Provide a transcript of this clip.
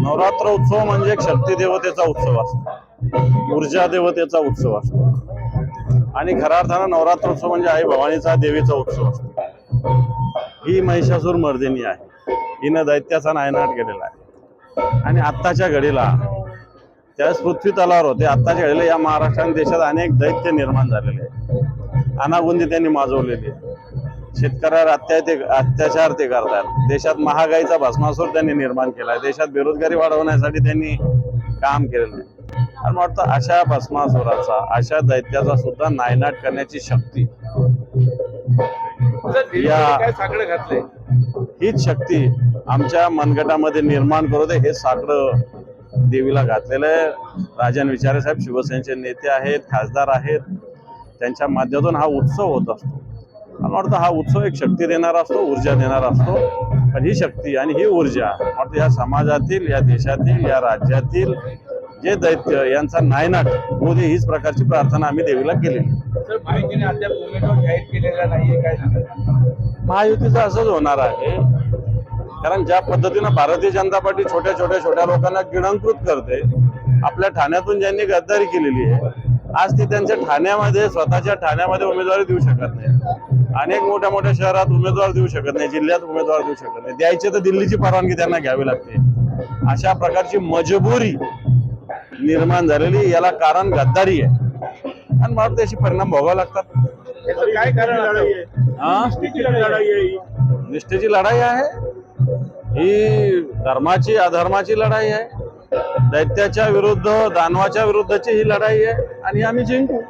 नवरात्र उत्सव म्हणजे एक शक्ती देवतेचा उत्सव असतो. ऊर्जा देवतेचा उत्सव असतो. आणि खऱ्या अर्थानं नवरात्र उत्सव म्हणजे आई भवानीचा देवीचा उत्सव असतो. ही महिषासूर मर्दिनी आहे. हिनं दैत्याचा नायनाट केलेला आहे. आणि आत्ताच्या घडीला त्यावेळेस पृथ्वी तलावर होते. आत्ताच्या घडीला या महाराष्ट्र देशात अनेक दैत्य निर्माण झालेले आहेत. अनागुंदी त्यांनी माजवलेली आहे. शेतकऱ्यावर अत्याचे अत्याचार ते करतात. देशात महागाईचा भस्मासूर त्यांनी निर्माण केला आहे देशात बेरोजगारी वाढवण्यासाठी त्यांनी काम केलेलं आहे. आणि वाटतं अशा भस्मासुराचा अशा दैत्याचा सुद्धा नायनाट करण्याची शक्ती या- साकडं घातलंय? हीच शक्ती आमच्या मनगटामध्ये निर्माण करू दे हे साकडं देवीला घातलेलं आहे. राजन विचारे साहेब शिवसेनेचे नेते आहेत खासदार आहेत. त्यांच्या माध्यमातून हा उत्सव होत असतो. मला वाटतं हा उत्सव एक शक्ती देणारा असतो ऊर्जा देणारा असतो. पण ही शक्ती आणि ही ऊर्जा वाटतं या समाजातील या देशातील या राज्यातील जे दैत्य यांचा नायनाट होऊ दे हीच प्रकारची प्रार्थना आम्ही देवीला सांगाल? महायुतीचं असंच होणार आहे. कारण ज्या पद्धतीनं भारतीय जनता पार्टी छोट्या छोट्या छोट्या लोकांना गिळंकृत करते आपल्या ठाण्यातून ज्यांनी गद्दारी केलेली आहे आज ती त्यांच्या ठाण्यामध्ये स्वतःच्या ठाण्यामध्ये उमेदवारी देऊ शकत नाही. अनेक मोठ्या मोठ्या शहरात उमेदवार देऊ शकत नाही जिल्ह्यात उमेदवार देऊ शकत नाही. द्यायचे तर दिल्लीची परवानगी त्यांना घ्यावी लागते. अशा प्रकारची मजबुरी निर्माण झालेली याला कारण गद्दारी आहे. आणि मला त्याचे परिणाम भोगावे लागतात. काय कारण? हा. निष्ठेची लढाई आहे. ही धर्माची अधर्माची लढाई आहे. दैत्याच्या विरुद्ध दानवाच्या विरुद्धची ही लढाई आहे आणि आम्ही जिंकू.